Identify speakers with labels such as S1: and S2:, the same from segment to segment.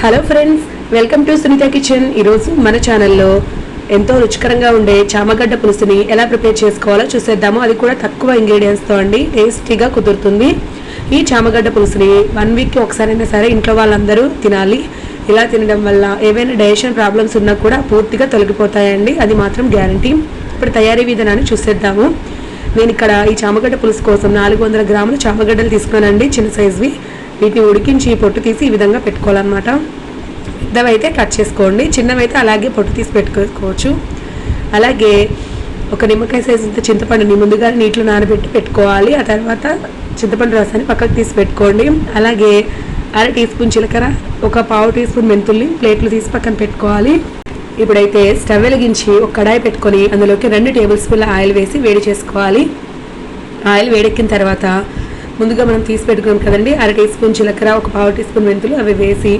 S1: Hello friends welcome to Sunitha kitchen ఈరోజు మన ఛానల్లో ఎంతో రుచికరంగా ఉండే చామగడ్డ పులుసుని ఎలా ప్రిపేర్ చేసుకోవాలో చూసేద్దాము. అది కూడా తక్కువ ఇంగ్రీడియంట్స్తో అండి. టేస్టీగా కుదురుతుంది. ఈ చామగడ్డ పులుసుని వన్ వీక్కి ఒకసారైనా సరే ఇంట్లో వాళ్ళందరూ తినాలి. ఇలా తినడం వల్ల ఏవైనా డైజెషన్ ప్రాబ్లమ్స్ ఉన్నా కూడా పూర్తిగా తొలగిపోతాయండి. అది మాత్రం గ్యారంటీ ఇప్పుడు తయారీ విధానాన్ని చూసేద్దాము. నేను ఇక్కడ ఈ చామగడ్డ పులుసు కోసం నాలుగు వందల గ్రాముల చామగడ్డలు తీసుకున్నానండి. చిన్న సైజువి వీటిని ఉడికించి పొట్టు తీసి ఈ విధంగా పెట్టుకోవాలన్నమాట. పెద్దవైతే కట్ చేసుకోండి చిన్నవైతే అలాగే పొట్టు తీసి పెట్టుకోవచ్చు. అలాగే ఒక నిమ్మకాయ సైజు ఇంత చింతపండుని ముందుగా నీటిలో నానబెట్టి పెట్టుకోవాలి. ఆ తర్వాత చింతపండు రసాన్ని పక్కకు తీసి పెట్టుకోండి. అలాగే అర టీ స్పూన్ జీలకర్ర ఒక పావు టీ స్పూన్ మెంతుల్ని ప్లేట్లు తీసి పక్కన పెట్టుకోవాలి. ఇప్పుడైతే స్టవ్ వెలిగించి ఒక కడాయి పెట్టుకొని అందులోకి రెండు టేబుల్ స్పూన్ల ఆయిల్ వేసి వేడి చేసుకోవాలి. ఆయిల్ వేడెక్కిన తర్వాత ముందుగా మనం తీసి పెట్టుకున్నాం కదండి. అర టీ స్పూన్ జీలకర్ర ఒక పావు టీ స్పూన్ మెంతులు అవి వేసి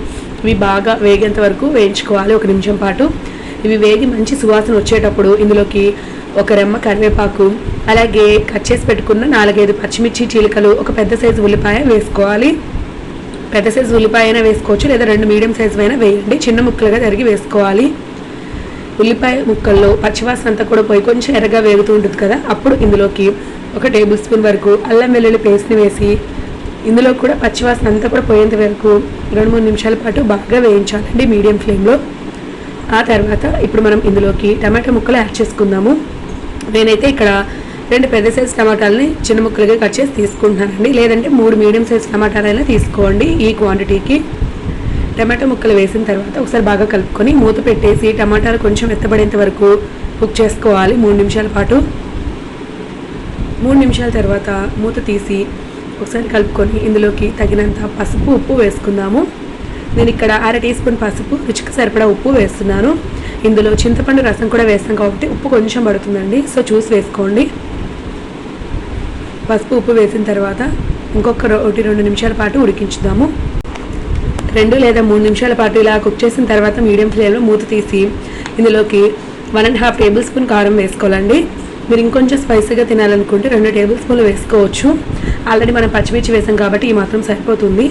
S1: ఇవి బాగా వేగేంత వరకు వేయించుకోవాలి ఒక నిమిషం పాటు. ఇవి వేగి మంచి సువాసన వచ్చేటప్పుడు ఇందులోకి ఒక రెమ్మ కరివేపాకు అలాగే కట్ చేసి పెట్టుకున్న నాలుగైదు పచ్చిమిర్చి చీలికలు ఒక పెద్ద సైజు ఉల్లిపాయ వేసుకోవాలి. పెద్ద సైజు ఉల్లిపాయ అయినా వేసుకోవచ్చు లేదా రెండు మీడియం సైజు అయినా వేయండి. చిన్న ముక్కలుగా తరిగి వేసుకోవాలి. ఉల్లిపాయ ముక్కల్లో పచ్చివాసన అంతా కూడా పోయి కొంచెం ఎర్రగా వేగుతూ ఉంటుంది కదా అప్పుడు ఇందులోకి ఒక టేబుల్ స్పూన్ వరకు అల్లం వెల్లుల్లి పేస్ట్ని వేసి ఇందులో కూడా పచ్చివాసన అంతా కూడా పోయేంత వరకు రెండు మూడు నిమిషాల పాటు బాగా వేయించాలండి మీడియం ఫ్లేమ్లో. ఆ తర్వాత ఇప్పుడు మనం ఇందులోకి టమాటా ముక్కలు యాడ్ చేసుకుందాము. నేనైతే ఇక్కడ రెండు పెద్ద సైజు టమాటాలని చిన్న ముక్కలుగా కట్ చేసి తీసుకుంటున్నానండి. లేదంటే మూడు మీడియం సైజ్ టమాటాలైనా తీసుకోండి ఈ క్వాంటిటీకి. టమాటా ముక్కలు వేసిన తర్వాత ఒకసారి బాగా కలుపుకొని మూత పెట్టేసి టమాటాలు కొంచెం ఎత్తబడేంత వరకు కుక్ చేసుకోవాలి. మూడు నిమిషాల పాటు. మూడు నిమిషాల తర్వాత మూత తీసి ఒకసారి కలుపుకొని ఇందులోకి తగినంత పసుపు ఉప్పు వేసుకుందాము. నేను ఇక్కడ అర టీ స్పూన్ పసుపు రుచికి సరిపడా ఉప్పు వేస్తున్నాను. ఇందులో చింతపండు రసం కూడా వేస్తాం కాబట్టి ఉప్పు కొంచెం పడుతుందండి. సో చూసి వేసుకోండి. పసుపు ఉప్పు వేసిన తర్వాత ఇంకొక ఒకటి రెండు నిమిషాల పాటు ఉడికించుదాము. రెండు లేదా మూడు నిమిషాల పాటు ఇలా కుక్ చేసిన తర్వాత మీడియం ఫ్లేమ్లో మూత తీసి ఇందులోకి one and half tablespoon కారం వేసుకోవాలండి. మీరు ఇంకొంచెం స్పైసీగా తినాలనుకుంటే రెండు టేబుల్ స్పూన్లు వేసుకోవచ్చు. ఆల్రెడీ మనం పచ్చిమిర్చి వేసాం కాబట్టి ఈ మాత్రం సరిపోతుంది.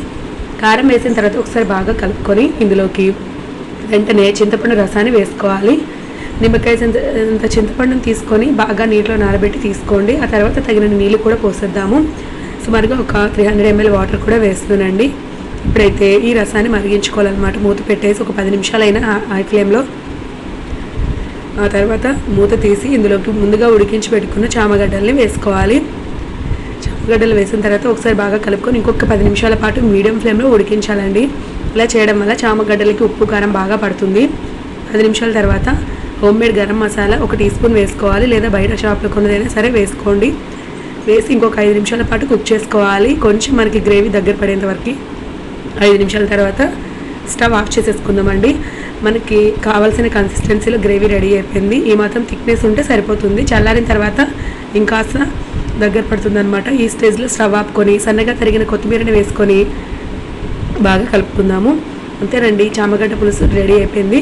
S1: కారం వేసిన తర్వాత ఒకసారి బాగా కలుపుకొని ఇందులోకి వెంటనే చింతపండు రసాన్ని వేసుకోవాలి. నిమ్మకాయ చింత ఇంత చింతపండును తీసుకొని బాగా నీటిలో నానబెట్టి తీసుకోండి. ఆ తర్వాత తగిన నీళ్ళు కూడా పోసేద్దాము. సుమారుగా ఒక త్రీ హండ్రెడ్ ఎంఎల్ వాటర్ కూడా వేస్తున్నానండి. ఇప్పుడైతే ఈ రసాన్ని మరిగించుకోవాలన్నమాట. మూత పెట్టేసి ఒక పది నిమిషాలైనా హై ఫ్లేమ్లో. ఆ తర్వాత మూత తీసి ఇందులోకి ముందుగా ఉడికించి పెట్టుకున్న చామగడ్డల్ని వేసుకోవాలి. చామగడ్డలు వేసిన తర్వాత ఒకసారి బాగా కలుపుకొని ఇంకొక పది నిమిషాల పాటు మీడియం ఫ్లేమ్లో ఉడికించాలండి. ఇలా చేయడం వల్ల చామగడ్డలకి ఉప్పు కారం బాగా పడుతుంది. పది నిమిషాల తర్వాత హోమ్ మేడ్ గరం మసాలా ఒక టీ స్పూన్ వేసుకోవాలి. లేదా బయట షాప్లో కొన్నదైనా సరే వేసుకోండి. వేసి ఇంకొక ఐదు నిమిషాల పాటు కుక్ చేసుకోవాలి. కొంచెం మనకి గ్రేవీ దగ్గర పడేంత వరకు. ఐదు నిమిషాల తర్వాత స్టవ్ ఆఫ్ చేసేసుకుందామండి. మనకి కావాల్సిన కన్సిస్టెన్సీలో గ్రేవీ రెడీ అయిపోయింది. ఈ మాత్రం థిక్నెస్ ఉంటే సరిపోతుంది. చల్లారిన తర్వాత ఇంకాస్త దగ్గర పడుతుంది అనమాట ఈ స్టేజ్లో స్టవ్ ఆపుకొని సన్నగా తరిగిన కొత్తిమీరని వేసుకొని బాగా కలుపుకుందాము. అంతేనండి చామగడ్డ పులుసు రెడీ అయిపోయింది.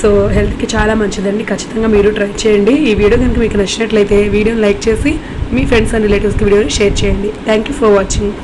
S1: సో హెల్త్కి చాలా మంచిదండి. ఖచ్చితంగా మీరు ట్రై చేయండి. ఈ వీడియో కనుక మీకు నచ్చినట్లయితే వీడియోని లైక్ చేసి మీ ఫ్రెండ్స్ అండ్ రిలేటివ్స్కి వీడియోని షేర్ చేయండి. Thank you for watching